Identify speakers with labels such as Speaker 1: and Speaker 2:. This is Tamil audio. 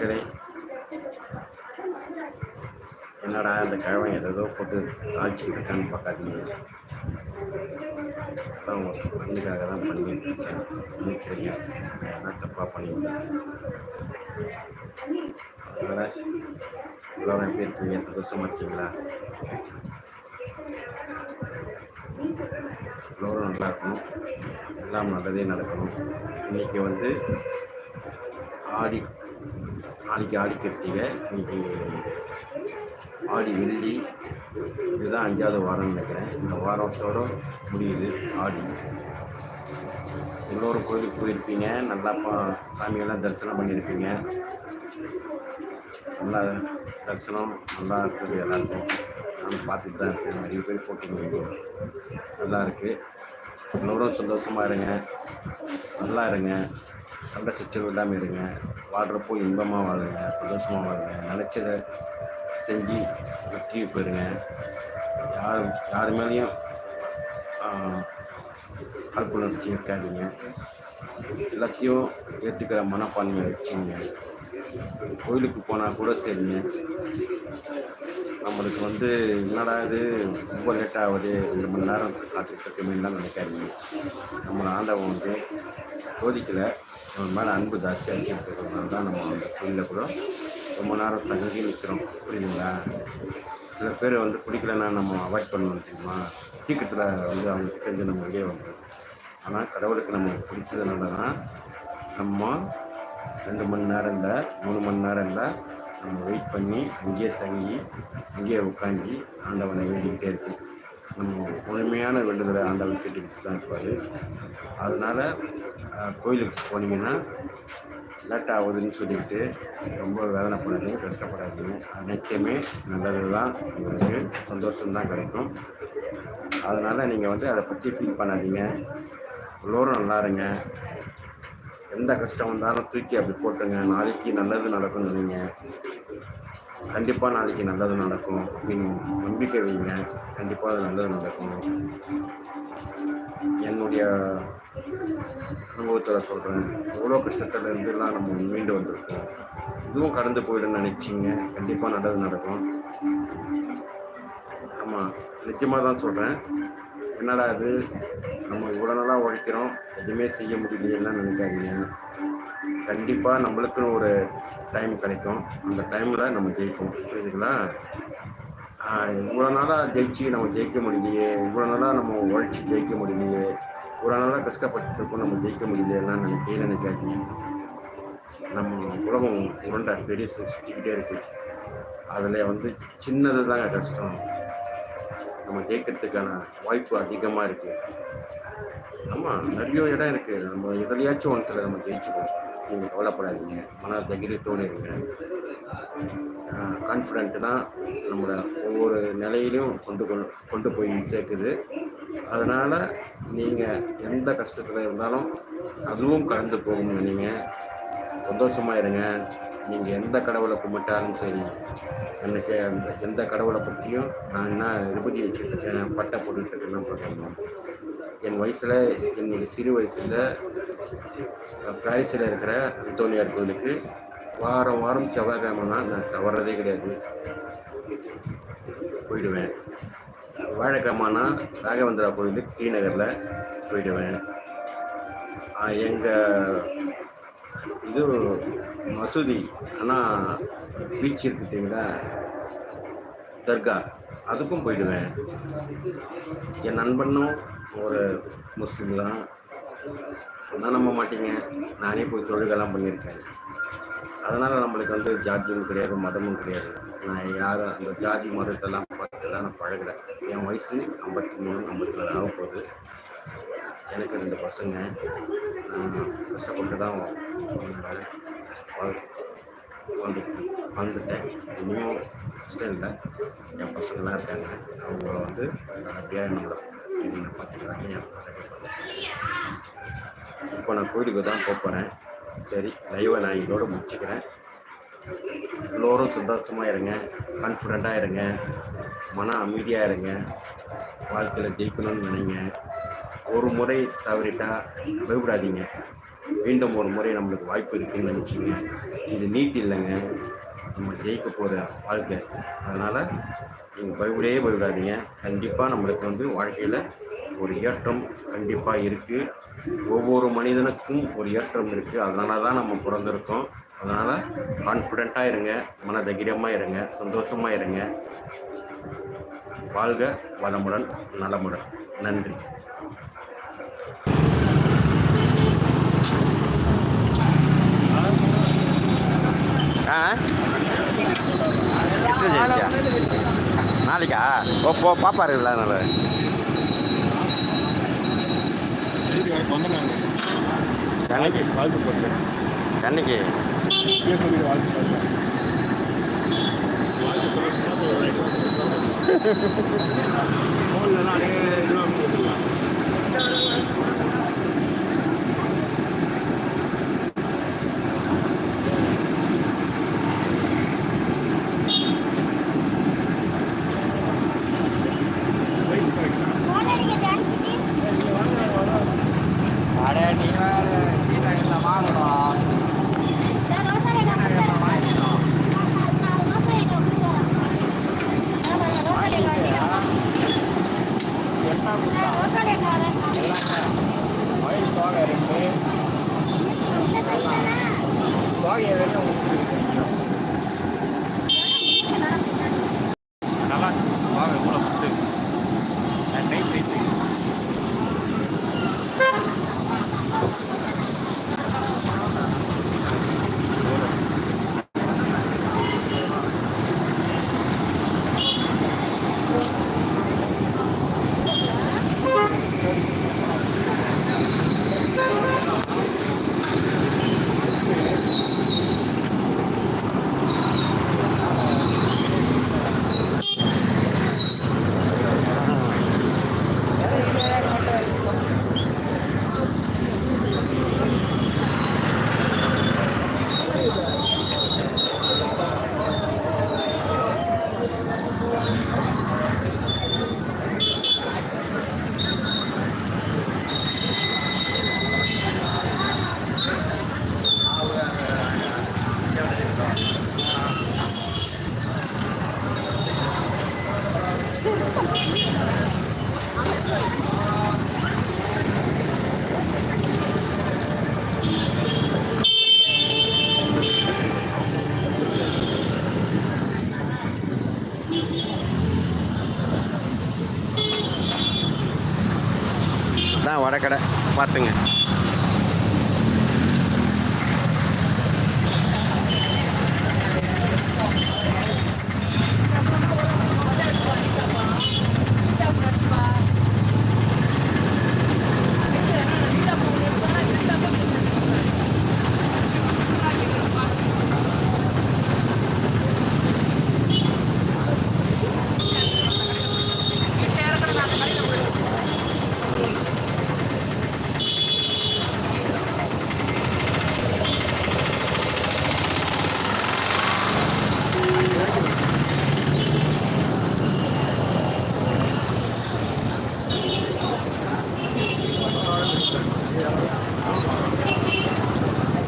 Speaker 1: மக்களே என்னடா அந்த கிழமை எதோ போட்டு தாழ்ச்சிக்கிட்டு இருக்கான்னு பார்க்காதீங்க. அதான் ஒரு ஃப்ரெண்டுக்காக தான் பண்ணிக்கிட்டு இருக்கேன். நினைச்சிருங்க நான் என்ன தப்பாக பண்ணியிருந்தேன் அதனால் எல்லோரும் எப்படி இருக்கீங்க? சந்தோஷமாக இருக்கீங்களா? எல்லோரும் நல்லா இருக்கணும். எல்லாம் நல்லதே நடக்கணும். இன்றைக்கி வந்து ஆடி நாளைக்கு ஆடி கிருத்திகை இன்னைக்கு ஆடி வெள்ளி. இதுதான் அஞ்சாவது வாரம்னு நினைக்கிறேன். இந்த வாரத்தோட முடியுது ஆடி. எல்லோரும் கோயிலுக்கு போயிருப்பீங்க. நல்லா பா- சாமியெல்லாம் தரிசனம் பண்ணியிருப்பீங்க. நல்லா தரிசனம் நல்லா இருக்குது எல்லாருக்கும். நான் பார்த்துட்டு தான் இருக்கேன். நிறைய பேர் போட்டிங்க வீடியோ நல்லா இருக்குது எல்லோரும் சந்தோஷமாக இருங்க. நல்லா இருங்க. சண்டை சச்சரவு இல்லாமல் இருங்க. வாழ்கிறப்போ இன்பமாக வாழுங்க சந்தோஷமாக வாழுங்க. நினச்சதை செஞ்சு வெற்றி பெறுங்க. யார் யார் மேலேயும் காழ்ப்புணர்ச்சி வைக்காதீங்க. எல்லாத்தையும் ஏற்றுக்கிற மனப்பான்மை வச்சுங்க. கோயிலுக்கு போனால் கூட சரிங்க. நம்மளுக்கு வந்து என்னடா இது ரொம்ப லேட்டாகுது ரெண்டு மணி நேரம் காத்துக்கிட்டு இருக்கமேலாம் நினைக்காதீங்க. நம்மளை ஆண்டவன் வந்து சோதிக்கலை நம்ம மேலே அன்பு ஜாஸ்தியாக இருக்கிறதுனால தான் நம்ம அந்த கோயிலில் கூட ரொம்ப நேரம் தங்கி நிற்கிறோம் புரியுதுங்களா? சில பேர் வந்து பிடிக்கலன்னா நம்ம அவாய்ட் பண்ணணும் தெரியுமா? சீக்கிரத்தில் வந்து அவங்களுக்கு தெரிஞ்சு நம்ம வெளியே வந்துடும் ஆனால் கடவுளுக்கு நம்ம பிடிச்சதுனால தான் நம்ம ரெண்டு மணி நேரம் இல்லை மூணு மணி நேரம் இல்லை நம்ம வெயிட் பண்ணி அங்கேயே தங்கி அங்கேயே உட்காந்து ஆண்டவனை வேண்டிக்கிட்டே இருக்கணும் நம்ம முழுமையான வேண்டுதலை ஆண்டவன் கேட்டுக்கிட்டு தான் இருப்பார். அதனால் கோயிலுக்கு போனீங்கன்னா லேட் ஆகுதுன்னு சொல்லிவிட்டு ரொம்ப வேதனைப்படாதீங்க கஷ்டப்படாதீங்க. அனைத்துமே நல்லது தான் உங்களுக்கு சந்தோஷம்தான் கிடைக்கும். அதனால் நீங்கள் வந்து அதை பற்றி ஃபீல் பண்ணாதீங்க. எல்லோரும் நல்லா இருங்க. எந்த கஷ்டம் வந்தாலும் தூக்கி அப்படி போட்டுங்க நாளைக்கு நல்லது நடக்கும் நினைங்க. கண்டிப்பாக நாளைக்கு நல்லது நடக்கும். அப்படின்னு நம்பிக்கை வைங்க. கண்டிப்பாக அது நல்லது நடக்கும். என்னுடைய அனுபவத்தில் சொல்கிறேன் எவ்வளோ கஷ்டத்துலேருந்துலாம் நம்ம மீண்டு வந்திருக்கோம். இதுவும் கடந்து போயிடும்னு நினச்சிங்க. கண்டிப்பாக நல்லது நடக்கும். ஆமாம் நிச்சயமாக தான் சொல்கிறேன் என்னடா அது நம்ம இவ்வளோ நாளாக உழைக்கிறோம். எதுவுமே செய்ய முடியலையெல்லாம் நினைக்காதீங்க. கண்டிப்பாக நம்மளுக்குன்னு ஒரு டைம் கிடைக்கும். அந்த டைமில் நம்ம ஜெயிப்போம். புரியுதுங்களா? இவ்வளோ நாளாக ஜெயிச்சு நம்ம ஜெயிக்க முடியலையே. இவ்வளோ நாளாக நம்ம உழைச்சி ஜெயிக்க முடியலையே. இவ்வளோ நாளாக கஷ்டப்பட்டு இருக்கோம் நம்ம ஜெயிக்க முடியலையெல்லாம் நினைக்க நினைக்காதீங்க. நம்ம உலகம் உருண்டை பெருசு சுற்றிக்கிட்டே இருக்குது அதில் வந்து சின்னது தாங்க கஷ்டம். நம்ம ஜெயிக்கிறதுக்கான வாய்ப்பு அதிகமாக இருக்குது ஆமாம் நிறைய இடம் இருக்குது நம்ம எதுலையாச்சும் ஒன்றத்தில் நம்ம ஜெயிச்சுக்கணும் நீங்கள் கவலைப்படாதீங்க. மன தைரியத்தோடு இருங்க. கான்ஃபிடென்ட்டு தான் நம்மளை ஒவ்வொரு நிலையிலையும் கொண்டு கொண்டு- கொண்டு போய் சேர்க்குது. அதனால் நீங்கள் எந்த கஷ்டத்தில் இருந்தாலும் அதுவும் கலந்து போகணும் நீங்கள் சந்தோஷமாக இருங்க. நீங்கள் எந்த கடவுளை கும்பிட்டாலும் சரி எனக்கு அந்த எந்த கடவுளை பற்றியும் நான் என்ன விபதி வச்சுட்டு இருக்கேன் பட்டை போட்டுக்கிட்டு இருக்கேன்னு பார்க்கணும். என் வயசில் என்னுடைய சிறு வயசில் பாரிஸில் இருக்கிற அந்தோனியார் கோயிலுக்கு வாரம் வாரம் செவ்வாய்க்கிழமைனா நான் தவறதே கிடையாது. போயிடுவேன். வாழைக்கிழமைனா ராகவேந்திரா கோயிலுக்கு டி நகரில் போயிடுவேன் எங்கள் இது மசூதி. ஆனால் பீச் இருக்கு பார்த்தீங்களா தர்கா. அதுக்கும் போயிடுவேன். என் நண்பனும் ஒரு முஸ்லீம் தான். சொன்னால் நம்ப மாட்டீங்க. நானே போய் தொழுகெல்லாம் பண்ணியிருக்கேன். அதனால் நம்மளுக்கு வந்து ஜாதியும் கிடையாது மதமும் கிடையாது. நான் யாரும் அந்த ஜாதி மதத்தெல்லாம் பார்த்துலாம் நான் பழகலை. என் வயசு ஐம்பத்தி மூணு ஐம்பத்தி நாலு ஆக போகுது எனக்கு ரெண்டு பசங்க. கஷ்டப்பட்டு தான் வாழ்ந்தேன். வாழ் இன்னும் கஷ்டம் இல்லை. என் பசங்களாம் இருக்காங்க. அவங்க வந்து நல்லபடியாக நம்மளை என்னை பார்த்துக்கிறாங்க என் இப்போ நான் கோயிலுக்கு தான் போகிறேன் சரி லைவை நான் இதோட முடிச்சுக்கிறேன். எல்லோரும் சந்தோஷமாக இருங்க. கான்ஃபிடண்ட்டாக இருங்க. மன அமைதியாக இருங்க. வாழ்க்கையில் ஜெயிக்கணும்னு நினைங்க. ஒரு முறை தவறிட்டா பயப்படாதீங்க. மீண்டும் ஒரு முறை நம்மளுக்கு வாய்ப்பு இருக்குன்னு நினச்சிங்க. இது நீட் இல்லைங்க. நம்ம ஜெயிக்க போகிற வாழ்க்கை. அதனால் நீங்கள் பயப்படவே பயப்படாதீங்க. கண்டிப்பாக நம்மளுக்கு வந்து வாழ்க்கையில் ஒரு ஏற்றம் கண்டிப்பாக இருக்குது ஒவ்வொரு மனிதனுக்கும் ஒரு ஏற்றம் இருக்குது அதனால தான் நம்ம பிறந்திருக்கோம். அதனால் கான்ஃபிடெண்ட்டாக இருங்க. மன தைரியமாக இருங்க. சந்தோஷமாக இருங்க. வாழ்க வளமுடன் நலமுடன். நன்றி. நாளைக்கா? ஓ போ பாப்பாரு இல்லை அதனால கண்ணிக்கு
Speaker 2: வாழ்த்து போட்டேன்
Speaker 1: என்னைக்கு
Speaker 2: வாழ்த்து
Speaker 1: தான் வடக்கடை. பார்த்துங்க.